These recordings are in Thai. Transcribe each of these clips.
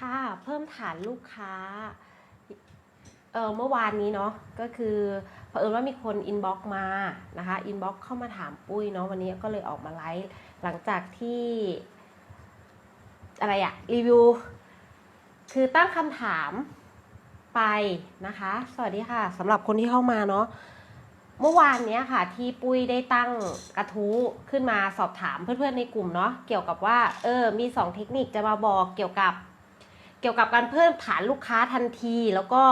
ค่ะ เพิ่มฐานลูกค้า เออเมื่อวานนี้เนาะ ก็คือเผอิญว่ามีคนอินบ็อกมานะคะ อินบ็อกเข้ามาถามปุ้ยเนาะวันนี้ก็เลยออกมาไลฟ์หลังจากที่ อะไรอะรีวิว คือตั้งคำถามไปนะคะ สวัสดีค่ะสำหรับคนที่เข้ามาเนาะเมื่อวานเนี้ยค่ะ ที่ปุ้ยได้ตั้งกระทู้ขึ้นมาสอบถามเพื่อนๆในกลุ่มเนาะเกี่ยวกับว่า เออ มีสองเทคนิคจะมาบอกเกี่ยวกับ เกี่ยวกับการเพิ่มฐานลูกค้าทันที แล้วก็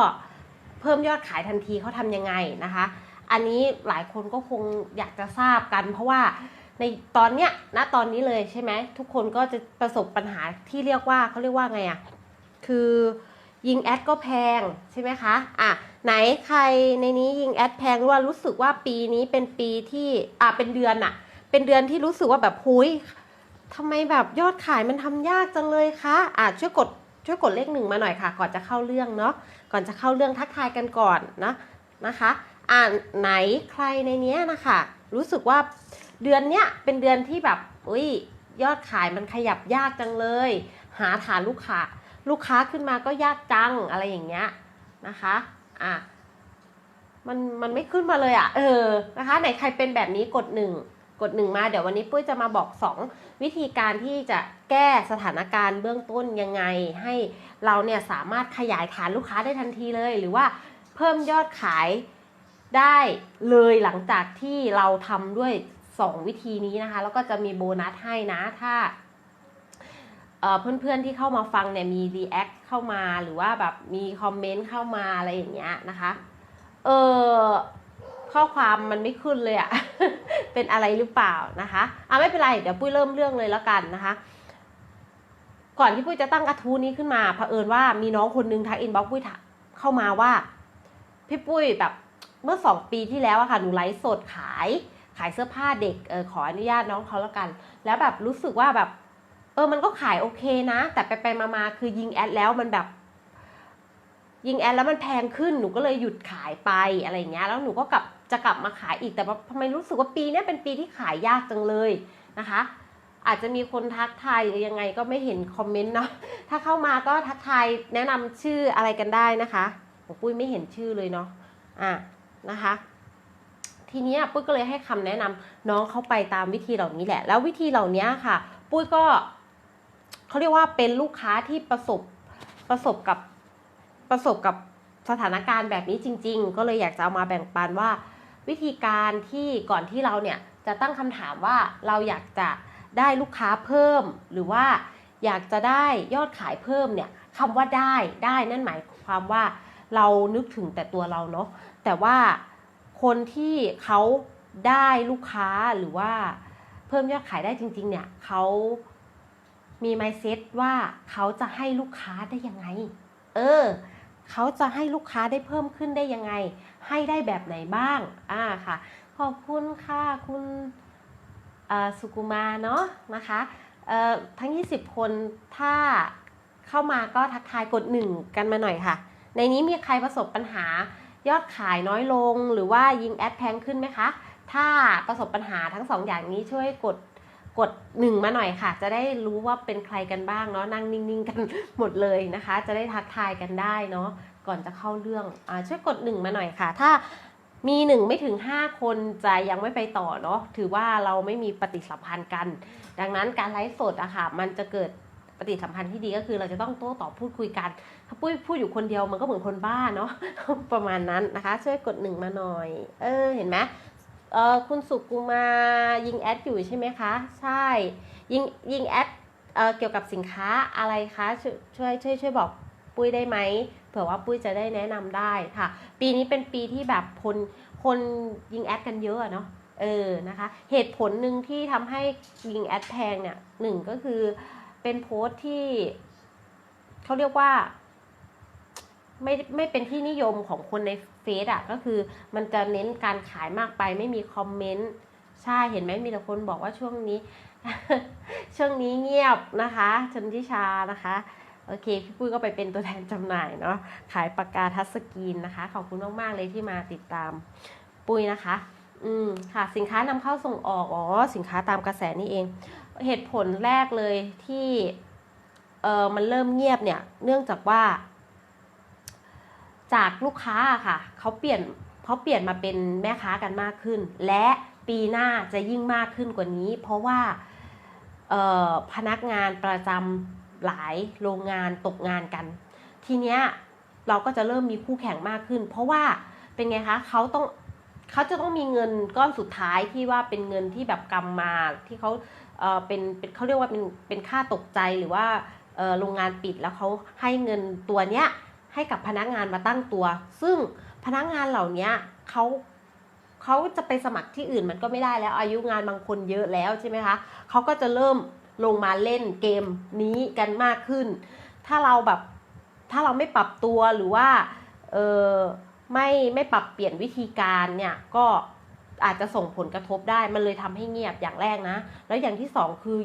เพิ่มยอดขายทันทีเขาทำยังไงนะคะ อันนี้หลายคนก็คงอยากจะทราบกัน เพราะว่าในตอนเนี้ยณตอนนี้เลยใช่ไหมทุกคนก็จะประสบปัญหาที่เรียกว่าเขาเรียกว่าไงอะคือยิงแอดก็แพงใช่ไหมคะอะไหนใครในนี้ยิงแอดแพงหรือว่ารู้สึกว่าปีนี้เป็นปีที่อะเป็นเดือนอะ เป็นเดือนที่รู้สึกว่าแบบหุยทำไมแบบยอดขายมันทำยากจังเลยคะอะช่วยกด ช่วยกดเลขหนึ่งมาหน่อยค่ะ ก่อนจะเข้าเรื่องเนาะก่อนจะเข้าเรื่องทักทายกันก่อนนะนะคะอ่าไหนใครในเนี้ยนะคะ รู้สึกว่าเดือนเนี้ยเป็นเดือนที่แบบอุ้ยยอดขายมันขยับยากจังเลย หาฐานลูกค้าลูกค้าขึ้นมาก็ยากจังอะไรอย่างเงี้ยนะคะอะมันมันไม่ขึ้นมาเลยอะ่ะเออนะคะไหนใครเป็นแบบนี้กดหนึ่งกดหนึ่งมาเดี๋ยววันนี้ปุ้ยจะมาบอก2 วิธีการที่จะแก้สถานการณ์เบื้องต้นยังไง ให้เราเนี่ยสามารถขยายฐานลูกค้าได้ทันทีเลย หรือว่าเพิ่มยอดขายได้เลยหลังจากที่เราทำด้วย 2 วิธีนี้นะคะ แล้วก็จะมีโบนัสให้นะถ้าเพื่อนๆที่เข้ามาฟังเนี่ยมีรีแอคเข้ามาหรือว่าแบบมีคอมเมนต์เข้ามาอะไรอย่างเงี้ยนะคะ เออ ข้อความมันไม่ขึ้นเลยอะเป็นอะไรหรือเปล่านะคะอะไม่เป็นไรเดี๋ยวปุ้ยเริ่มเรื่องเลยแล้วกันนะคะ ก่อนที่ปุ้ยจะตั้งกระทู้นี้ขึ้นมาเผอิญว่ามีน้องคนนึงทักอินบ็อกปุ้ยเข้ามาว่า พี่ปุ้ยแบบเมื่อสองปีที่แล้วอะค่ะหนูไลฟ์สดขายขายเสื้อผ้าเด็กเออขออนุญาตน้องเขาแล้วกัน แล้วแบบรู้สึกว่าแบบ เออมันก็ขายโอเคนะ แต่ไปไปมามาคือยิงแอดแล้วมันแบบ ยิงแอดแล้วมันแพงขึ้นหนูก็เลยหยุดขายไปอะไรอย่างเงี้ยแล้วหนูก็กลับจะกลับมาขายอีกแต่ว่าทำไมรู้สึกว่าปีนี้เป็นปีที่ขายยากจังเลยนะคะ อาจจะมีคนทักทายหรือยังไงก็ไม่เห็นคอมเมนต์เนาะถ้าเข้ามาก็ทักทายแนะนำชื่ออะไรกันได้นะคะของปุ้ยไม่เห็นชื่อเลยเนาะอะนะคะ ทีนี้ปุ้ยก็เลยให้คำแนะนำน้องเขาไปตามวิธีเหล่านี้แหละ แล้ววิธีเหล่านี้ค่ะ ปุ้ยก็เขาเรียกว่าเป็นลูกค้าที่ประสบประสบกับ ประสบกับสถานการณ์แบบนี้จริง ๆ ก็เลยอยากจะเอามาแบ่งปันว่า วิธีการที่ก่อนที่เราเนี่ยจะตั้งคำถามว่าเราอยากจะได้ลูกค้าเพิ่ม หรือว่าอยากจะได้ยอดขายเพิ่มเนี่ยคำว่าได้ได้นั่นหมายความว่าเรานึกถึงแต่ตัวเราเนาะแต่ว่าคนที่เขาได้ลูกค้าหรือว่าเพิ่มยอดขายได้จริง ๆ เนี่ยเขามี mindset ว่าเขาจะให้ลูกค้าได้ยังไง เออ เขาจะให้ลูกค้าได้เพิ่มขึ้นได้ยังไง ให้ได้แบบไหนบ้างอ่าค่ะ ขอบคุณค่ะคุณสุกุมาเนาะนะคะเอ่อทั้ง 20 คนถ้าเข้ามาก็ทักทายกดหนึ่งกันมาหน่อยค่ะ ในนี้มีใครประสบปัญหายอดขายน้อยลง หรือว่ายิงแอดแพงขึ้นไหมคะ ถ้าประสบปัญหาทั้งสองอย่างนี้ช่วยกด กดหนึ่งมาหน่อยค่ะ จะได้รู้ว่าเป็นใครกันบ้างเนาะนั่งนิ่งๆกันหมดเลยนะคะ จะได้ทักทายกันได้เนาะก่อนจะเข้าเรื่องอช่วยกดหนึ่งมาหน่อยค่ะ ถ้ามีหนึ่งไม่ถึง 5 คนจะยังไม่ไปต่อเนาะถือว่าเราไม่มีปฏิสัมพันธ์กัน ดังนั้นการไลฟ์สดอะค่ะ มันจะเกิดปฏิสัมพันธ์ที่ดีก็คือเราจะต้องโต้ตอบพูดคุยกันถ้าปุ้ยพูดอยู่คนเดียวมันก็เหมือนคนบ้าเนาะประมาณนั้นนะคะ ช่วยกดหนึ่งมาหน่อย เออเห็นไหม เออคุณสุกุมายิงแอดอยู่ใช่ไหมคะ ใช่ยิงยิงแอดเออเกี่ยวกับสินค้าอะไรคะช่วยช่วยช่วยช่วยบอกปุ้ยได้ไหมเผื่อว่าปุ้ยจะได้แนะนำได้ค่ะ ปีนี้เป็นปีที่แบบคนคนยิงแอดกันเยอะเนาะเออนะคะ เหตุผลหนึ่งที่ทำให้ยิงแอดแพงเนี่ยหนึ่งก็คือเป็นโพสต์ที่เขาเรียกว่า ไม่ไม่เป็นที่นิยมของคนในเฟซอะก็คือมันจะเน้นการขายมากไปไม่มีคอมเมนต์ใช่เห็นไหมมีแต่คนบอกว่าช่วงนี้ ช่วงนี้เงียบนะคะชนทิชานะคะโอเคพี่ปุ้ยก็ไปเป็นตัวแทนจำหน่ายเนาะขายปากกาทัชสกรีนนะคะขอบคุณมากๆเลยที่มาติดตามปุ้ยนะคะ อืมค่ะสินค้านำเข้าส่งออกอ๋อสินค้าตามกระแสนี่เอง เหตุผลแรกเลยที่เออมันเริ่มเงียบเนี่ย เนื่องจากว่า จากลูกค้าค่ะเขาเปลี่ยนเขาเปลี่ยนมาเป็นแม่ค้ากันมากขึ้น และปีหน้าจะยิ่งมากขึ้นกว่านี้ เพราะว่าพนักงานประจำหลายโรงงานตกงานกัน ทีเนี้ยเราก็จะเริ่มมีคู่แข่งมากขึ้น เพราะว่าเป็นไงคะเขาต้องเขาจะต้องมีเงินก้อนสุดท้ายที่ว่าเป็นเงินที่แบบกำมาที่เขาเออเป็นเป็นเขาเรียกว่าเป็นเป็นค่าตกใจหรือว่าโรงงานปิดแล้วเขาให้เงินตัวเนี้ย ให้กับพนักงานมาตั้งตัว ซึ่งพนักงานเหล่านี้เขาเขาจะไปสมัครที่อื่นมันก็ไม่ได้แล้ว อายุงานบางคนเยอะแล้วใช่ไหมคะเขาก็จะเริ่มลงมาเล่นเกมนี้กันมากขึ้น ถ้าเราแบบถ้าเราไม่ปรับตัวหรือว่าเออไม่ไม่ปรับเปลี่ยนวิธีการเนี่ยก็อาจจะส่งผลกระทบได้ มันเลยทำให้เงียบอย่างแรกนะ แล้วอย่างที่สองคือ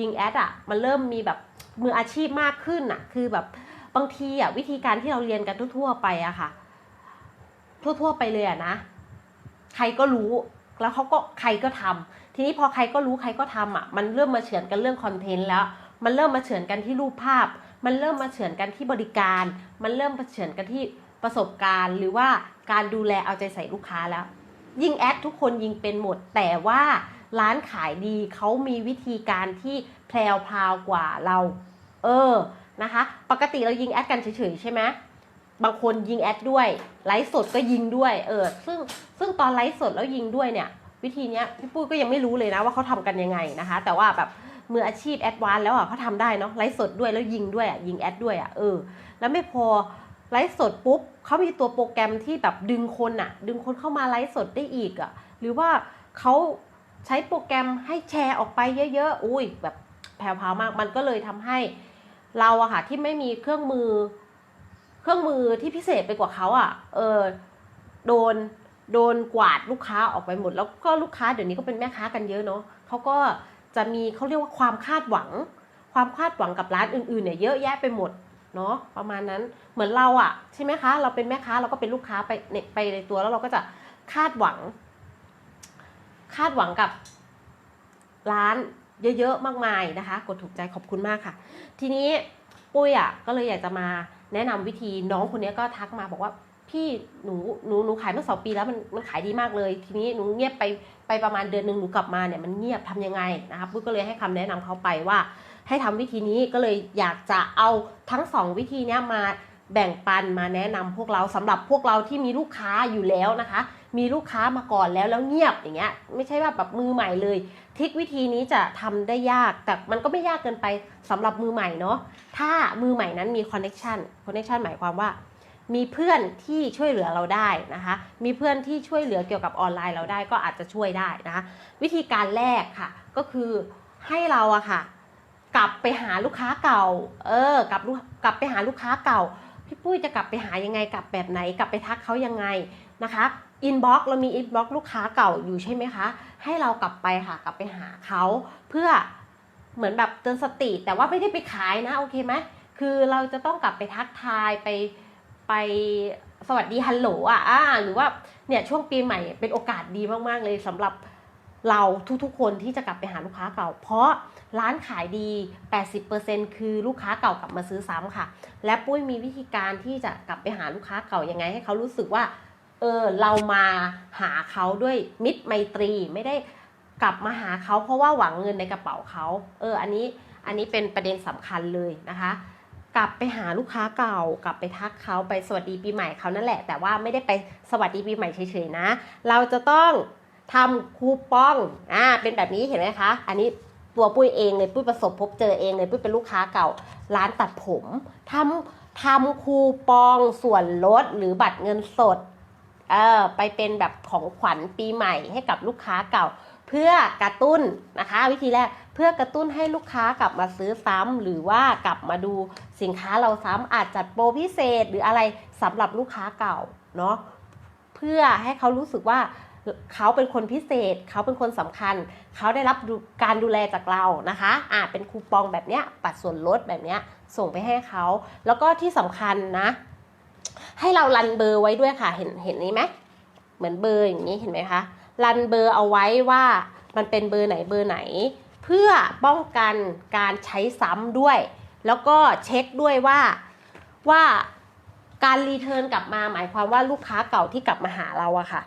ยิงแอดอะ มันเริ่มมีแบบมืออาชีพมากขึ้นอะ คือแบบ บางทีอะวิธีการที่เราเรียนกันทั่ว ๆ ไปอะค่ะ ทั่ว ๆ ไปเลยอะนะ ใครก็รู้แล้วเขาก็ใครก็ทำทีนี้พอใครก็รู้ใครก็ทำอะ มันเริ่มมาเฉือนกันเรื่องคอนเทนต์แล้ว มันเริ่มมาเฉือนกันที่รูปภาพ มันเริ่มมาเฉือนกันที่บริการ มันเริ่มมาเฉือนกันที่ประสบการณ์ หรือว่าการดูแลเอาใจใส่ลูกค้าแล้ว ยิงแอดทุกคนยิงเป็นหมด แต่ว่าร้านขายดีเขามีวิธีการที่แพรวพาวกว่าเรา เออ นะคะ ปกติเรายิงแอดกันเฉยๆใช่ไหมบางคนยิงแอดด้วย ไลฟ์สดก็ยิงด้วย เออ ซึ่งซึ่งตอนไลฟ์สดแล้วยิงด้วยเนี่ย วิธีเนี้ยพี่ปุ้ยก็ยังไม่รู้เลยนะว่าเขาทำกันยังไงนะคะ แต่ว่าแบบมืออาชีพแอดวานแล้วอะเขาทำได้เนาะไลฟ์สดด้วยแล้วยิงด้วยอะยิงแอดด้วยอะเออ แล้วไม่พอไลฟ์สดปุ๊บเขามีตัวโปรแกรมที่แบบดึงคนอะ ดึงคนเข้ามาไลฟ์สดได้อีกอะ หรือว่าเขาใช้โปรแกรมให้แชร์ออกไปเยอะๆ อุ้ยแบบแผ่วพราวมาก มันก็เลยทำให้ เราอะค่ะที่ไม่มีเครื่องมือ เครื่องมือที่พิเศษไปกว่าเขาอะเออโดนโดนกวาดลูกค้าออกไปหมด แล้วก็ลูกค้าเดี๋ยวนี้ก็เป็นแม่ค้ากันเยอะเนาะเขาก็จะมีเขาเรียกว่าความคาดหวัง ความคาดหวังกับร้านอื่นๆเนี่ยเยอะแยะไปหมดเนาะประมาณนั้นเหมือนเราอะใช่ไหมคะ เราเป็นแม่ค้าเราก็เป็นลูกค้าไปในไปในตัวแล้วเราก็จะคาดหวัง คาดหวังกับร้าน เยอะๆมากมายนะคะ กดถูกใจขอบคุณมากค่ะ ทีนี้ปุ้ยอะก็เลยอยากจะมาแนะนำวิธีน้องคนนี้ก็ทักมาบอกว่าพี่หนูหนูหนูขายมาสองปีแล้วมันมันขายดีมากเลย ทีนี้หนูเงียบไปไปประมาณเดือนหนึ่งหนูกลับมาเนี่ยมันเงียบทำยังไงนะคะปุ้ยก็เลยให้คำแนะนำเขาไปว่า ให้ทำวิธีนี้ก็เลยอยากจะเอาทั้งสองวิธีเนี้ยมาแบ่งปันมาแนะนำพวกเราสำหรับพวกเราที่มีลูกค้าอยู่แล้วนะคะ มีลูกค้ามาก่อนแล้วแล้วเงียบอย่างเงี้ยไม่ใช่ว่าแบบมือใหม่เลยทิควิธีนี้จะทำได้ยากแต่มันก็ไม่ยากเกินไปสำหรับมือใหม่เนาะถ้ามือใหม่นั้นมีคอนเน็ชันคอนเน็ชันหมายความว่า มีเพื่อนที่ช่วยเหลือเราได้นะคะมีเพื่อนที่ช่วยเหลือเกี่ยวกับออนไลน์เราได้ก็อาจจะช่วยได้นะคะวิธีการแรกค่ะก็คือให้เราอะค่ะกลับไปหาลูกค้าเก่า เออกลับลูกกลับไปหาลูกค้าเก่า พี่ปุ้ยจะกลับไปหายังไงกลับแบบไหน กลับไปทักเขายังไงนะคะ อินบ็อกเรามีอินบ็อกลูกค้าเก่าอยู่ใช่ไหมคะ ให้เรากลับไปค่ะกลับไปหาเขาเพื่อเหมือนแบบเตือนสติ แต่ว่าไม่ได้ไปขายนะโอเคไหมคือเราจะต้องกลับไปทักทายไปไปสวัสดีฮัลโหลอะอ่าหรือว่าเนี่ยช่วงปีใหม่เป็นโอกาสดีมากๆเลยสำหรับเราทุกๆคนที่จะกลับไปหาลูกค้าเก่า เพราะร้านขายดี 80%คือลูกค้าเก่ากลับมาซื้อซ้ำค่ะ และปุ้ยมีวิธีการที่จะกลับไปหาลูกค้าเก่ายังไงให้เขารู้สึกว่า เออเรามาหาเขาด้วยมิตรไมตรีไม่ได้กลับมาหาเขาเพราะว่าหวังเงินในกระเป๋าเขาเอออันนี้อันนี้เป็นประเด็นสำคัญเลยนะคะ กลับไปหาลูกค้าเก่า กลับไปทักเขาไปสวัสดีปีใหม่เขานั่นแหละ แต่ว่าไม่ได้ไปสวัสดีปีใหม่เฉยๆนะ เราจะต้องทำคูปองอ่าเป็นแบบนี้เห็นไหมคะ อันนี้ตัวปุ้ยเองเลยปุ้ยประสบพบเจอเองเลยปุ้ยเป็นลูกค้าเก่า ร้านตัดผมทำทำคูปองส่วนลดหรือบัตรเงินสด เออไปเป็นแบบของขวัญปีใหม่ให้กับลูกค้าเก่า เพื่อกระตุ้นนะคะ วิธีแรกเพื่อกระตุ้นให้ลูกค้ากลับมาซื้อซ้ำหรือว่ากลับมาดูสินค้าเราซ้ำอาจจัดโปรพิเศษหรืออะไรสำหรับลูกค้าเก่าเนาะเพื่อให้เขารู้สึกว่าเขาเป็นคนพิเศษ เขาเป็นคนสำคัญ เขาได้รับการดูแลจากเรานะคะอ่าเป็นคูปองแบบเนี้ยปัดส่วนลดแบบเนี้ยส่งไปให้เขา แล้วก็ที่สำคัญนะ ให้เรารันเบอร์ไว้ด้วยค่ะ เห็นเห็นนี้ไหมเหมือนเบอร์อย่างนี้เห็นไหมคะรันเบอร์เอาไว้ว่ามันเป็นเบอร์ไหนเบอร์ไหน เพื่อป้องกันการใช้ซ้ำด้วย แล้วก็เช็คด้วยว่าว่าการรีเทิร์นกลับมาหมายความว่าลูกค้าเก่าที่กลับมาหาเราอะค่ะ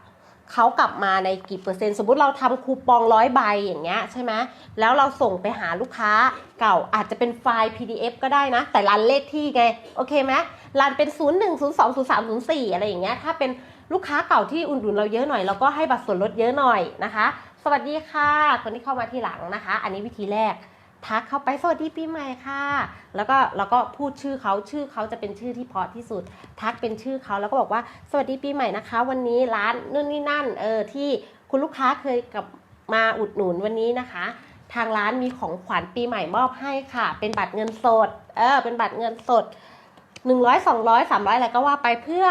เขากลับมาในกี่เปอร์เซ็นต์ สมมติเราทำคูปองร้อยใบอย่างเงี้ยใช่ไหมแล้วเราส่งไปหาลูกค้าเก่าอาจจะเป็นไฟล์ PDF ก็ได้นะ แต่รันเลขที่ไง โอเคไหม รันเป็น 0 1 0 2 0 3 0 4 อะไรอย่างเงี้ยถ้าเป็นลูกค้าเก่าที่อุ่นหนุนเราเยอะหน่อยเราก็ให้บัตรส่วนลดเยอะหน่อยนะคะ สวัสดีค่ะ คนที่เข้ามาทีหลังนะคะ อันนี้วิธีแรกทักเข้าไปสวัสดีปีใหม่ค่ะ แล้วก็เราก็พูดชื่อเขาชื่อเขาจะเป็นชื่อที่พราะที่สุด ทักเป็นชื่อเขาแล้วก็บอกว่าสวัสดีปีใหม่นะคะ วันนี้ร้านนู่นนี่นั่นเออที่คุณลูกค้าเคยกับมาอุดหนุนวันนี้นะคะ ทางร้านมีของขวัญปีใหม่มอบให้ค่ะ เป็นบัตรเงินสดเออเป็นบัตรเงินสด 100 200 300อะไรก็ว่าไปเพื่อ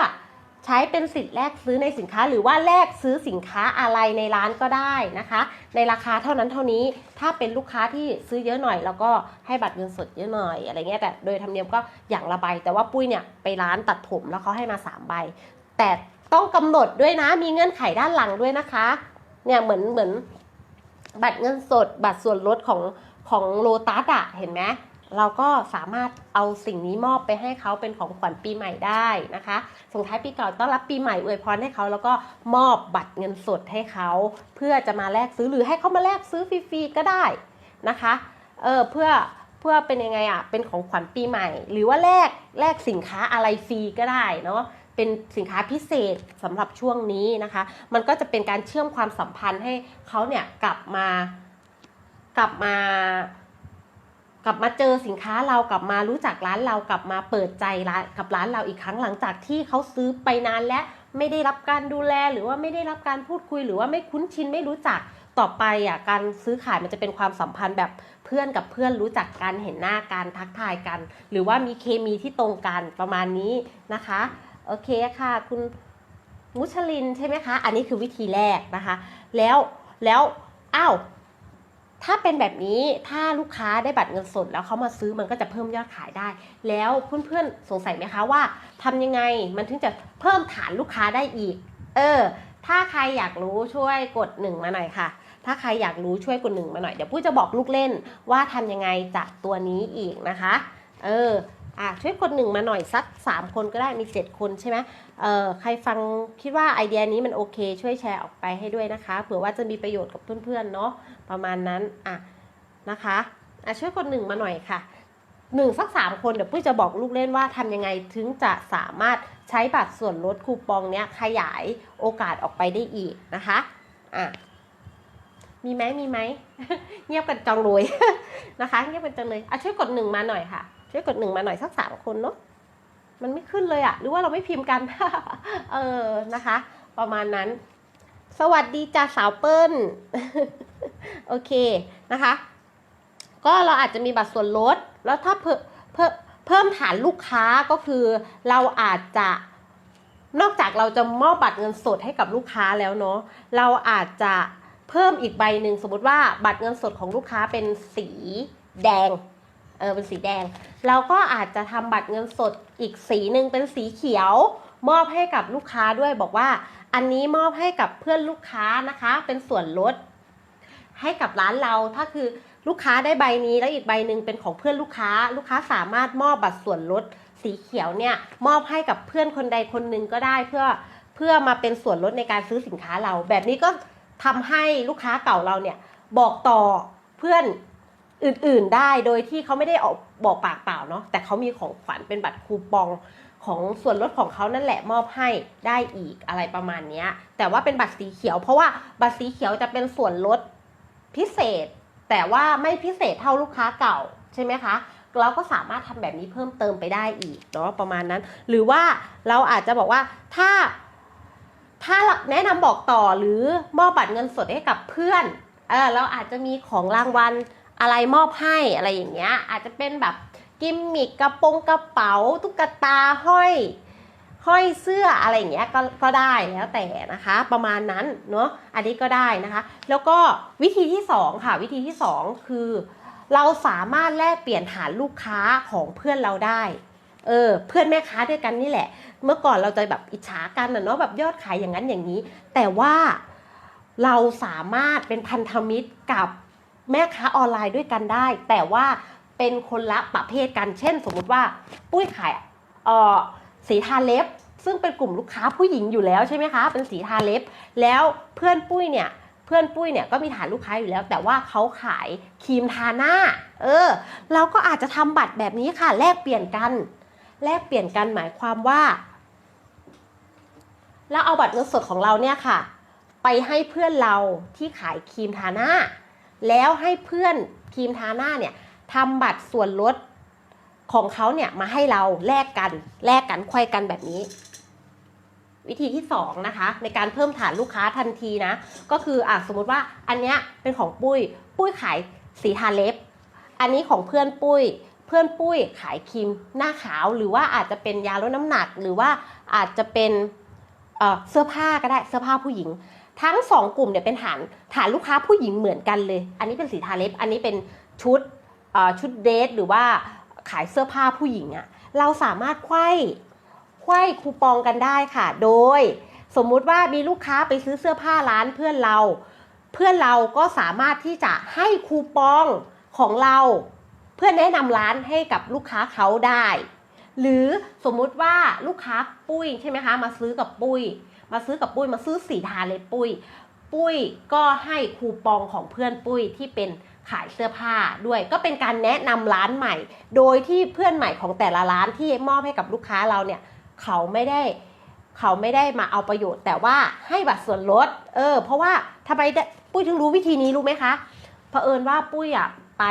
ใช้เป็นสิทธิ์แลกซื้อในสินค้า หรือว่าแลกซื้อสินค้าอะไรในร้านก็ได้นะคะ ในราคาเท่านั้นเท่านี้ถ้าเป็นลูกค้าที่ซื้อเยอะหน่อย แล้วก็ให้บัตรเงินสดเยอะหน่อยอะไรเงี้ยแต่โดยธรรมเนียมก็อย่างละใบ แต่ว่าปุ้ยเนี่ยไปร้านตัดผมแล้วเขาให้มา 3 ใบ แต่ต้องกำหนดด้วยนะมีเงื่อนไขด้านหลังด้วยนะคะเนี่ยเหมือนเหมือนบัตรเงินสด บัตรส่วนลดของของโลตัสอะเห็นไหม เราก็สามารถเอาสิ่งนี้มอบไปให้เขาเป็นของขวัญปีใหม่ได้นะคะส่งท้ายปีเก่าต้อนรับปีใหม่อวยพรให้เขาแล้วก็มอบบัตรเงินสดให้เขา เพื่อจะมาแลกซื้อหรือให้เขามาแลกซื้อฟรีๆก็ได้นะคะเออเพื่อเพื่อเป็นยังไงอะเป็นของขวัญปีใหม่ หรือว่าแลกแลกสินค้าอะไรฟรีก็ได้เนาะเป็นสินค้าพิเศษสำหรับช่วงนี้นะคะ มันก็จะเป็นการเชื่อมความสัมพันธ์ให้เขาเนี่ยกลับมากลับมา กลับมาเจอสินค้าเรากลับมารู้จักร้านเรากลับมาเปิดใจร้านกับร้านเราอีกครั้งหลังจากที่เขาซื้อไปนานและไม่ได้รับการดูแลหรือว่าไม่ได้รับการพูดคุย หรือว่าไม่คุ้นชินไม่รู้จักต่อไปอะการซื้อขายมันจะเป็นความสัมพันธ์แบบเพื่อนกับเพื่อนรู้จักกันเห็นหน้ากันทักทายกัน หรือว่ามีเคมีที่ตรงกันประมาณนี้นะคะโอเคค่ะคุณมุชลินใช่ไหมคะ อันนี้คือวิธีแรกนะคะ แล้วแล้วอ้าว ถ้าเป็นแบบนี้ถ้าลูกค้าได้บัตรเงินสด แล้วเขามาซื้อมันก็จะเพิ่มยอดขายได้ แล้วเพื่อนๆสงสัยไหมคะว่าทำยังไงมันถึงจะเพิ่มฐานลูกค้าได้อีก เออ ถ้าใครอยากรู้ช่วยกดหนึ่งมาหน่อยค่ะ ถ้าใครอยากรู้ช่วยกดหนึ่งมาหน่อยเดี๋ยวปุ้ยจะบอกลูกเล่นว่าทำยังไงจากตัวนี้อีกนะคะ เออ อะช่วยกดหนึ่งมาหน่อยสัก3คนก็ได้มี 7 คนใช่ไหมเอ่อใครฟังคิดว่าไอเดียนี้มันโอเค ช่วยแชร์ออกไปให้ด้วยนะคะเผื่อว่าจะมีประโยชน์กับเพื่อนๆเนาะประมาณนั้นอะนะคะอะช่วยกดหนึ่งมาหน่อยค่ะหนึ่งสักสามคนเดี๋ยวปุ้ยจะบอกลูกเล่นว่าทำยังไงถึงจะสามารถใช้บัตรส่วนลดคูปองเนี้ยขยายโอกาสออกไปได้อีกนะคะอะมีไหมมีไหม เงียบกันจังเลยนะคะ เงียบกันจังเลยอะช่วยกดหนึ่งมาหน่อยค่ะ ช่วยกดหนึ่งมาหน่อยสักสามคนเนาะมันไม่ขึ้นเลยอะหรือว่าเราไม่พิมพ์กัน เออนะคะ ประมาณนั้น สวัสดีจ้าสาวเปิ้ล โอเคนะคะ ก็เราอาจจะมีบัตรส่วนลด แล้วถ้าเพิ่มเพิ่มเพิ่มฐานลูกค้าก็คือเราอาจจะนอกจากเราจะมอบบัตรเงินสดให้กับลูกค้าแล้วเนาะเราอาจจะเพิ่มอีกใบหนึ่งสมมติว่าบัตรเงินสดของลูกค้าเป็นสีแดง เออเป็นสีแดง เราก็อาจจะทำบัตรเงินสดอีกสีหนึ่งเป็นสีเขียว มอบให้กับลูกค้าด้วยบอกว่า อันนี้มอบให้กับเพื่อนลูกค้านะคะ เป็นส่วนลด ให้กับร้านเราถ้าคือลูกค้าได้ใบนี้แล้วอีกใบหนึ่งเป็นของเพื่อนลูกค้า ลูกค้าสามารถมอบบัตรส่วนลดสีเขียวเนี่ย มอบให้กับเพื่อนคนใดคนหนึ่งก็ได้เพื่อเพื่อมาเป็นส่วนลดในการซื้อสินค้าเรา แบบนี้ก็ทำให้ลูกค้าเก่าเราเนี่ย บอกต่อเพื่อน อื่นๆได้โดยที่เขาไม่ได้ออกบอกปากเปล่าเนาะแต่เขามีของขวัญเป็นบัตรคูปองของส่วนลดของเขานั่นแหละมอบให้ได้อีกอะไรประมาณนี้แต่ว่าเป็นบัตรสีเขียว เพราะว่าบัตรสีเขียวจะเป็นส่วนลดพิเศษ แต่ว่าไม่พิเศษเท่าลูกค้าเก่าใช่ไหมคะเราก็สามารถทำแบบนี้เพิ่มเติมไปได้อีกเนาะประมาณนั้น หรือว่าเราอาจจะบอกว่าถ้าถ้าแนะนำบอกต่อหรือมอบบัตรเงินสดให้กับเพื่อนเออเราอาจจะมีของรางวัล อะไรมอบให้อะไรอย่างเงี้ยอาจจะเป็นแบบกิมมิกกระโปรงกระเป๋าตุ๊กตาห้อยห้อยเสื้ออะไรอย่างเงี้ยก็ก็ได้แล้วแต่นะคะ ประมาณนั้นเนาะอันนี้ก็ได้นะคะ แล้วก็วิธีที่สองค่ะวิธีที่สองคือ เราสามารถแลกเปลี่ยนฐานลูกค้าของเพื่อนเราได้เออเพื่อนแม่ค้าด้วยกันนี่แหละ เมื่อก่อนเราจะแบบอิจฉากันนะเนาะแบบยอดขายอย่างนั้นอย่างนี้ แต่ว่าเราสามารถเป็นพันธมิตรกับ แม่ค้าออนไลน์ด้วยกันได้ แต่ว่าเป็นคนละประเภทกัน เช่น สมมุติว่าปุ้ยขายเอ่อสีทาเล็บ ซึ่งเป็นกลุ่มลูกค้าผู้หญิงอยู่แล้วใช่ไหมคะ เป็นสีทาเล็บ แล้วเพื่อนปุ้ยเนี่ยเพื่อนปุ้ยเนี่ยก็มีฐานลูกค้าอยู่แล้ว แต่ว่าเขาขายครีมทาหน้า เออ เราก็อาจจะทำบัตรแบบนี้ค่ะ แลกเปลี่ยนกัน แลกเปลี่ยนกันหมายความว่าแล้วเอาบัตรเงินสดของเราเนี่ยค่ะ ไปให้เพื่อนเราที่ขายครีมทาหน้า แล้วให้เพื่อนครีมทาหน้าเนี่ยทำบัตรส่วนลดของเขาเนี่ยมาให้เราแลกกันแลกกันควยกันแบบนี้ วิธีที่สองนะคะในการเพิ่มฐานลูกค้าทันทีนะ ก็คืออะสมมติว่าอันเนี้ยเป็นของปุ้ย ปุ้ยขายสีทาเล็บ อันนี้ของเพื่อนปุ้ย เพื่อนปุ้ยขายครีมหน้าขาวหรือว่าอาจจะเป็นยาลดน้ำหนัก หรือว่าอาจจะเป็นเสื้อผ้าก็ได้เสื้อผ้าผู้หญิง ทั้งสองกลุ่มเนี่ยเป็นฐานฐานลูกค้าผู้หญิงเหมือนกันเลย อันนี้เป็นสีทาเล็บ อันนี้เป็นชุดชุดเดทหรือว่าขายเสื้อผ้าผู้หญิงอะเราสามารถไขว้ไขว้คูปองกันได้ค่ะ โดยสมมุติว่ามีลูกค้าไปซื้อเสื้อผ้าร้านเพื่อนเรา เพื่อนเราก็สามารถที่จะให้คูปองของเรา เพื่อแนะนำร้านให้กับลูกค้าเขาได้ หรือสมมุติว่าลูกค้าปุ้ยใช่ไหมคะมาซื้อกับปุ้ย มาซื้อกับปุ้ยมาซื้อสีทาเล็บปุ้ย ปุ้ยก็ให้คูปองของเพื่อนปุ้ยที่เป็นขายเสื้อผ้าด้วยก็เป็นการแนะนำร้านใหม่ โดยที่เพื่อนใหม่ของแต่ละร้านที่มอบให้กับลูกค้าเราเนี่ยเขาไม่ได้เขาไม่ได้มาเอาประโยชน์ แต่ว่าให้บัตรส่วนลด เออ เพราะว่าทำไมได้ปุ้ยถึงรู้วิธีนี้รู้ไหมคะเผอิญว่าปุ้ยอะไป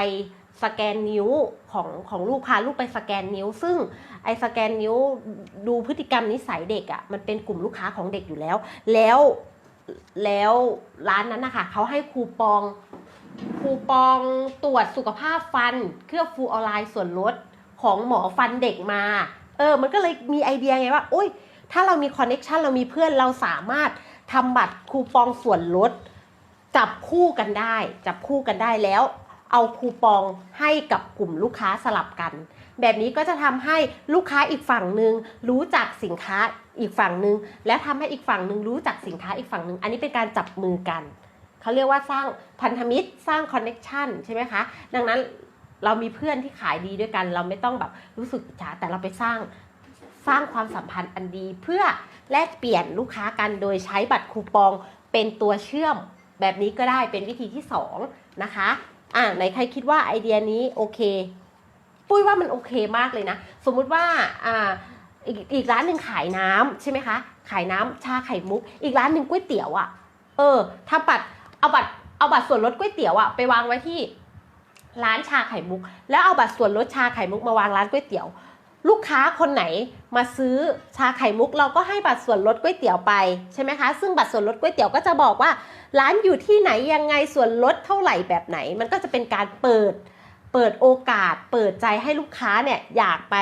สแกนนิ้วของของลูกพาลูกไปสแกนนิ้ว ซึ่งไอ้สแกนนิ้วดูพฤติกรรมนิสัยเด็กอะ่ะมันเป็นกลุ่มลูกค้าของเด็กอยู่แล้ว แล้วแล้วร้านนั้นนะคะเขาให้คูปองคูปองตรวจสุขภาพฟัน เครื่องฟูออนไลน์ส่วนลดของหมอฟันเด็กมา เออ มันก็เลยมีไอเดียไงว่าโอ้ยถ้าเรามีคอนเน็ชันเรามีเพื่อนเราสามารถทำบัตรคูปองส่วนลด จับคู่กันได้ จับคู่กันได้แล้ว เอาคูปองให้กับกลุ่มลูกค้าสลับกัน แบบนี้ก็จะทำให้ลูกค้าอีกฝั่งหนึ่งรู้จักสินค้าอีกฝั่งหนึ่งและทำให้อีกฝั่งหนึ่งรู้จักสินค้าอีกฝั่งหนึ่งอันนี้เป็นการจับมือกันเขาเรียกว่าสร้างพันธมิตรสร้างคอนเน็ชันใช่ไหมคะ ดังนั้นเรามีเพื่อนที่ขายดีด้วยกัน เราไม่ต้องแบบรู้สึกอิจฉาแต่เราไปสร้างสร้างความสัมพันธ์อันดี เพื่อแลกเปลี่ยนลูกค้ากันโดยใช้บัตรคูปองเป็นตัวเชื่อม แบบนี้ก็ได้เป็นวิธีที่สองนะคะ อ่าไหนใครคิดว่าไอเดียนี้โอเค ปุ้ยว่ามันโอเคมากเลยนะ สมมุติว่าอ่าอีกอีกร้านหนึ่งขายน้ำใช่ไหมคะ ขายน้ำชาไข่มุก อีกร้านหนึ่งก๋วยเตี๋ยวอะ่ะ เออ ถ้าบัตรเอาบัตรเอาบัตรส่วนลดก๋วยเตี๋ยวอะ่ะไปวางไว้ที่ร้านชาไข่มุก แล้วเอาบัตรส่วนลดชาไข่มุกมาวางร้านก๋วยเตี๋ยว ลูกค้าคนไหนมาซื้อชาไข่มุก เราก็ให้บัตรส่วนลดก๋วยเตี๋ยวไปใช่ไหมคะ ซึ่งบัตรส่วนลดก๋วยเตี๋ยวก็จะบอกว่า ร้านอยู่ที่ไหนยังไงส่วนลดเท่าไหร่แบบไหน มันก็จะเป็นการเปิด เปิดโอกาส เปิดใจให้ลูกค้าเนี่ยอยากไป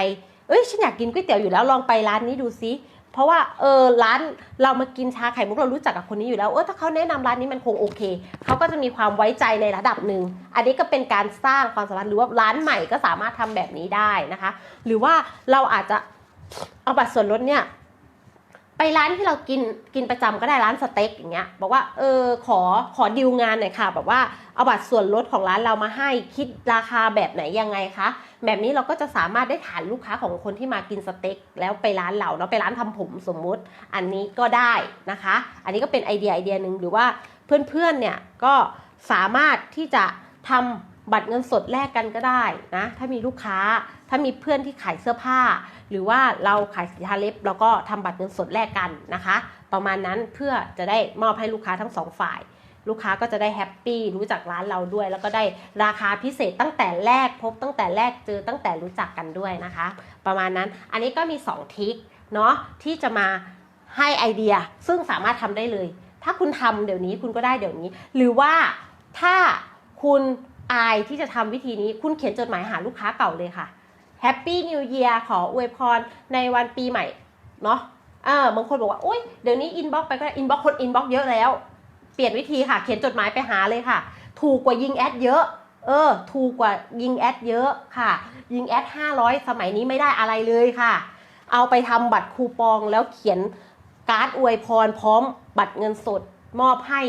เอ้ยฉันอยากกินก๋วยเตี๋ยวอยู่แล้วลองไปร้านนี้ดูซิ เพราะว่าเออร้านเรามากินชาไข่มุกเรารู้จักกับคนนี้อยู่แล้วเออถ้าเขาแนะนำร้านนี้มันคงโอเคเขาก็จะมีความไว้ใจในระดับหนึ่งอันนี้ก็เป็นการสร้างความสัมพันธ์หรือว่าร้านใหม่ก็สามารถทำแบบนี้ได้นะคะ หรือว่าเราอาจจะเอาบัตรส่วนลดเนี่ย ไปร้านที่เรากินกินประจำก็ได้ร้านสเต็กอย่างเงี้ยบอกว่าเออขอขอดีลงานหน่อยค่ะแบบว่าเอาบัตรส่วนลดของร้านเรามาให้คิดราคาแบบไหนยังไงคะแบบนี้เราก็จะสามารถได้ฐานลูกค้าของคนที่มากินสเต็กแล้วไปร้านเราเนาะไปร้านทำผมสมมุติ อันนี้ก็ได้นะคะ อันนี้ก็เป็นไอเดียไอเดียหนึ่งหรือว่าเพื่อนๆเนี่ยก็สามารถที่จะทำบัตรเงินสดแลกกันก็ได้นะถ้ามีลูกค้า ถ้ามีเพื่อนที่ขายเสื้อผ้า หรือว่าเราขายสินค้าเล็บเราก็ทำบัตรเงินสดแลกกันนะคะ ประมาณนั้นเพื่อจะได้มอบให้ลูกค้าทั้งสองฝ่าย ลูกค้าก็จะได้แฮปปี้รู้จักร้านเราด้วย แล้วก็ได้ราคาพิเศษตั้งแต่แรกพบตั้งแต่แรกเจอตั้งแต่รู้จักกันด้วยนะคะ ประมาณนั้นอันนี้ก็มี 2ทริคเนาะที่จะมาให้ไอเดียซึ่งสามารถทำได้เลย ถ้าคุณทำเดี๋ยวนี้คุณก็ได้เดี๋ยวนี้ หรือว่าถ้าคุณอายที่จะทำวิธีนี้คุณเขียนจดหมายหาลูกค้าเก่าเลยค่ะ แฮปปี้นิวเยียร์ขออวยพรในวันปีใหม่เนาะเออบางคนบอกว่าอุ้ยเดี๋ยวนี้อินบ็อกไปก็อินบ็อกคนอินบ็อกเยอะแล้ว เปลี่ยนวิธีค่ะ เขียนจดหมายไปหาเลยค่ะ ถูกกว่ายิงแอดเยอะ เออ ถูกกว่ายิงแอดเยอะค่ะ ยิงแอด500สมัยนี้ไม่ได้อะไรเลยค่ะ เอาไปทำบัตรคูปองแล้วเขียนการ์ดอวยพรพร้อมบัตรเงินสดมอบให้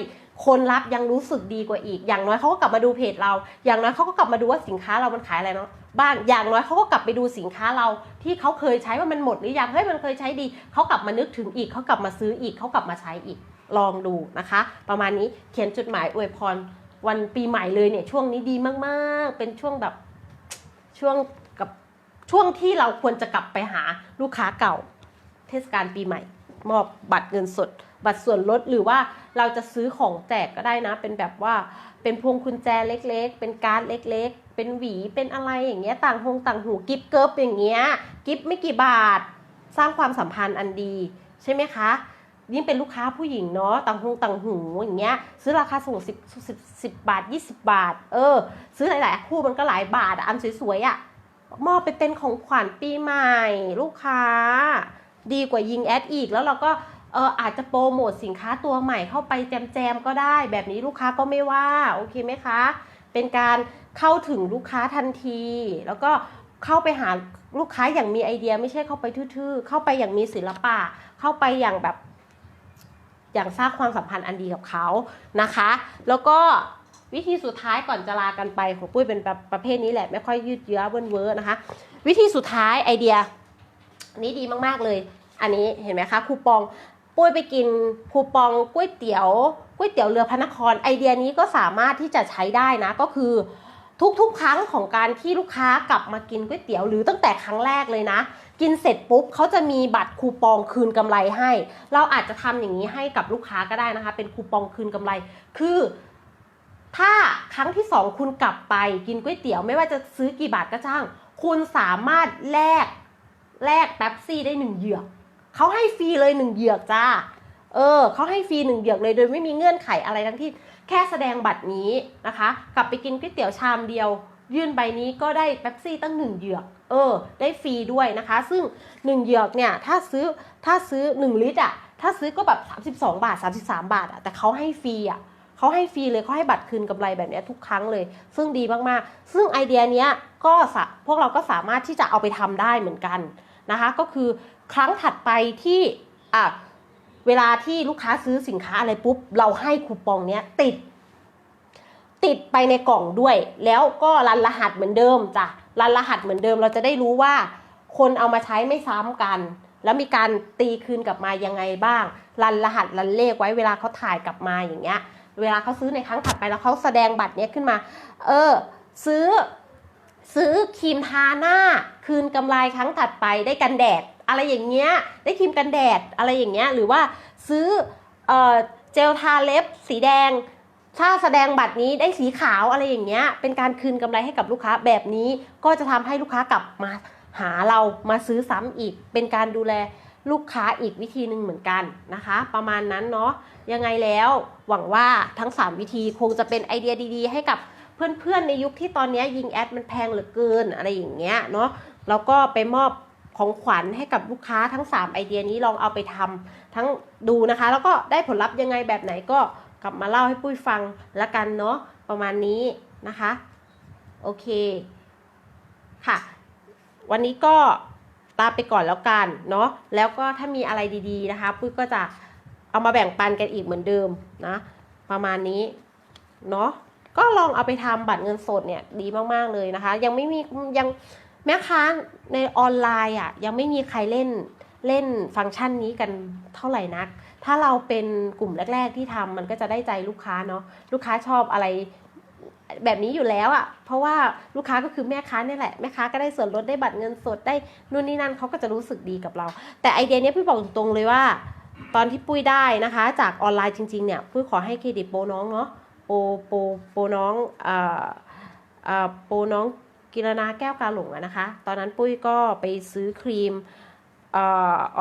คนรับยังรู้สึกดีกว่าอีก อย่างน้อยเขาก็กลับมาดูเพจเรา อย่างน้อยเขาก็กลับมาดูว่าสินค้าเรามันขายอะไรเนาะ บ้างอย่างน้อยเขาก็กลับไปดูสินค้าเราที่เขาเคยใช้ว่ามันหมดหรือยังเฮ้ยมันเคยใช้ดีเขากลับมานึกถึงอีกเขากลับมาซื้ออีกเขากลับมาใช้อีกลองดูนะคะ ประมาณนี้เขียนจดหมายอวยพรวันปีใหม่เลยเนี่ยช่วงนี้ดีมากๆ เป็นช่วงแบบช่วงกับช่วงที่เราควรจะกลับไปหาลูกค้าเก่า เทศกาลปีใหม่ มอบบัตรเงินสด บัตรส่วนลดหรือว่าเราจะซื้อของแจกก็ได้นะ เป็นแบบว่าเป็นพวงกุญแจเล็ก ๆ เป็นการ์ดเล็ก ๆ เป็นหวีเป็นอะไรอย่างเงี้ยต่างหงต่างหูกิฟเกิร์ฟอย่างเงี้ยกิฟไม่กี่บาท สร้างความสัมพันธ์อันดี ใช่ไหมคะยิ่งเป็นลูกค้าผู้หญิงเนาะต่างหงต่างหูอย่างเงี้ยซื้อราคาส่งสิบสิบสิบบาทยี่สิบบาท เออ ซื้อหลาย ๆ คู่มันก็หลายบาทอันสวยๆอะมอบไปเป็นของขวัญปีใหม่ ลูกค้า ดีกว่ายิงแอดอีกแล้วเราก็เอออาจจะโปรโมทสินค้าตัวใหม่เข้าไปแจมๆก็ได้ แบบนี้ลูกค้าก็ไม่ว่า โอเคไหมคะ เป็นการเข้าถึงลูกค้าทันที แล้วก็เข้าไปหาลูกค้าอย่างมีไอเดีย ไม่ใช่เข้าไปทื่อๆ เข้าไปอย่างมีศิลปะ เข้าไปอย่างแบบ อย่างสร้างความสัมพันธ์อันดีกับเขานะคะ แล้วก็วิธีสุดท้ายก่อนจะลากันไปของปุ้ยเป็นแบบประเภทนี้แหละ ไม่ค่อยยืดเยื้อเวินเวอร์นะคะ วิธีสุดท้ายไอเดียนนี้ดีมากๆเลย อันนี้เห็นไหมคะคูปอง ปุ้ยไปกินคูปองก๋วยเตี๋ยวก๋วยเตี๋ยวเรือพระนครไอเดียนี้ก็สามารถที่จะใช้ได้นะก็คือทุกๆ ครั้งของการที่ลูกค้ากลับมากินก๋วยเตี๋ยวหรือตั้งแต่ครั้งแรกเลยนะ กินเสร็จปุ๊บเขาจะมีบัตรคูปองคืนกำไรให้ เราอาจจะทำอย่างนี้ให้กับลูกค้าก็ได้นะคะ เป็นคูปองคืนกำไร คือ ถ้าครั้งที่สองคุณกลับไปกินก๋วยเตี๋ยว ไม่ว่าจะซื้อกี่บาทก็จ้าง คุณสามารถแลกแลกแป๊บซี่ได้หนึ่งเหยือก เขาให้ฟรีเลยหนึ่งเหยือกจ้า เออเขาให้ฟรีหนึ่งเหยือกเลยโดยไม่มีเงื่อนไขอะไรทั้งที่แค่แสดงบัตรนี้นะคะ กลับไปกินก๋วยเตี๋ยวชามเดียว ยื่นใบนี้ก็ได้แป๊บซี่ตั้งหนึ่งเหยือก เออ ได้ฟรีด้วยนะคะ ซึ่งหนึ่งเหยือกเนี่ยถ้าซื้อถ้าซื้อหนึ่งลิตรอะถ้าซื้อก็แบบ 32 บาท 33 บาทอะแต่เขาให้ฟรีอะเขาให้ฟรีเลยเขาให้บัตรคืนกำไรแบบนี้ทุกครั้งเลย ซึ่งดีมากๆ ซึ่งไอเดียเนี้ยก็สะพวกเราก็สามารถที่จะเอาไปทำได้เหมือนกันนะคะ ก็คือ ครั้งถัดไปที่อะเวลาที่ลูกค้าซื้อสินค้าอะไรปุ๊บ เราให้คูปองเนี้ยติด ติดไปในกล่องด้วย แล้วก็รันรหัสเหมือนเดิมจ้ะรันรหัสเหมือนเดิมเราจะได้รู้ว่า คนเอามาใช้ไม่ซ้ำกัน แล้วมีการตีคืนกลับมายังไงบ้าง รันรหัสรันเลขไว้เวลาเขาถ่ายกลับมาอย่างเงี้ย เวลาเขาซื้อในครั้งถัดไปแล้วเขาแสดงบัตรเนี้ยขึ้นมา เออ ซื้อ ซื้อครีมทาหน้า คืนกำไรครั้งถัดไปได้กันแดด อะไรอย่างเงี้ยได้ครีมกันแดดอะไรอย่างเงี้ยหรือว่าซื้อเอ่อเจลทาเล็บ สีแดง ถ้าแสดงบัตรนี้ได้สีขาวอะไรอย่างเงี้ยเป็นการคืนกำไรให้กับลูกค้าแบบนี้ก็จะทำให้ลูกค้ากลับมาหาเรามาซื้อซ้ำอีก เป็นการดูแลลูกค้าอีกวิธีหนึ่งเหมือนกันนะคะ ประมาณนั้นเนาะยังไงแล้วหวังว่าทั้ง 3 วิธีคงจะเป็นไอเดียดีๆ ให้กับเพื่อนๆในยุคที่ตอนนี้ยิงแอดมันแพงเหลือเกินอะไรอย่างเงี้ยเนาะแล้วก็ไปมอบ ของขวัญให้กับลูกค้าทั้ง 3 ไอเดียนี้ลองเอาไปทำทั้งดูนะคะ แล้วก็ได้ผลลัพธ์ยังไงแบบไหนก็กลับมาเล่าให้ปุ้ยฟังละกันเนาะประมาณนี้นะคะ โอเคค่ะ วันนี้ก็ลาไปก่อนแล้วกันเนาะแล้วก็ถ้ามีอะไรดีๆนะคะ ปุ้ยก็จะเอามาแบ่งปันกันอีกเหมือนเดิมนะ ประมาณนี้เนาะก็ลองเอาไปทำบัตรเงินสดเนี่ยดีมากๆเลยนะคะ ยังไม่มียัง แม่ค้าในออนไลน์อะยังไม่มีใครเล่นเล่นฟังก์ชันนี้กันเท่าไหร่นัก ถ้าเราเป็นกลุ่มแรก ๆ ที่ทำมันก็จะได้ใจลูกค้าเนาะลูกค้าชอบอะไรแบบนี้อยู่แล้วอะ่ะ เพราะว่าลูกค้าก็คือแม่ค้าเนี่ยแหละ แม่ค้าก็ได้ส่วนลดได้บัตรเงินสดได้นู่นนี่นั่นเขาก็จะรู้สึกดีกับเรา แต่ไอเดียนี้พี่บอกตรงๆเลยว่า ตอนที่ปุ้ยได้นะคะ จากออนไลน์จริง ๆ เนี่ยปุ้ยขอให้เครดิตโปรน้องเนาะโปรโปรโปรน้องอ่าอ่าโปรน้อง กิรนาแก้วกาหลงอะนะคะ ตอนนั้นปุ้ยก็ไปซื้อครีมอ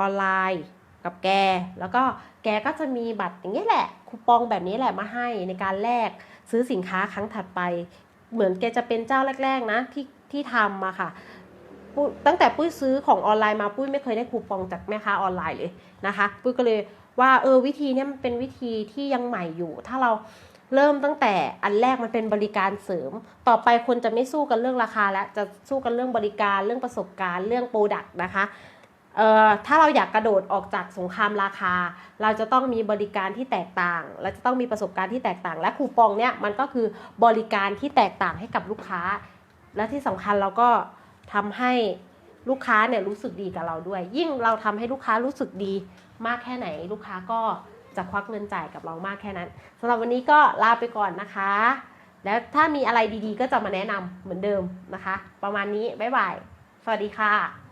อนไลน์กับแก แล้วก็แกก็จะมีบัตรอย่างนี้แหละ คูปองแบบนี้แหละมาให้ในการแลกซื้อสินค้าครั้งถัดไป เหมือนแกจะเป็นเจ้าแรก ๆ นะที่ที่ทำมาค่ะตั้งแต่ปุ้ยซื้อของออนไลน์มาปุ้ยไม่เคยได้คูปองจากแม่ค้าออนไลน์เลยนะคะ ปุ้ยก็เลยว่าเออวิธีนี้มันเป็นวิธีที่ยังใหม่อยู่ ถ้าเรา เริ่มตั้งแต่อันแรกมันเป็นบริการเสริม ต่อไปคนจะไม่สู้กันเรื่องราคาแล้วจะสู้กันเรื่องบริการเรื่องประสบการณ์เรื่องโปรดักต์นะคะเอ่อถ้าเราอยากกระโดดออกจากสงครามราคา เราจะต้องมีบริการที่แตกต่างเราจะต้องมีประสบการณ์ที่แตกต่าง และคูปองเนี่ยมันก็คือบริการที่แตกต่างให้กับลูกค้า และที่สำคัญเราก็ทำให้ลูกค้าเนี่ยรู้สึกดีกับเราด้วย ยิ่งเราทำให้ลูกค้ารู้สึกดีมากแค่ไหนลูกค้าก็ จะควักเงินจ่ายกับเรามากแค่นั้นสำหรับวันนี้ก็ลาไปก่อนนะคะ แล้วถ้ามีอะไรดีๆ ก็จะมาแนะนำเหมือนเดิมนะคะ ประมาณนี้บ๊ายบาย สวัสดีค่ะ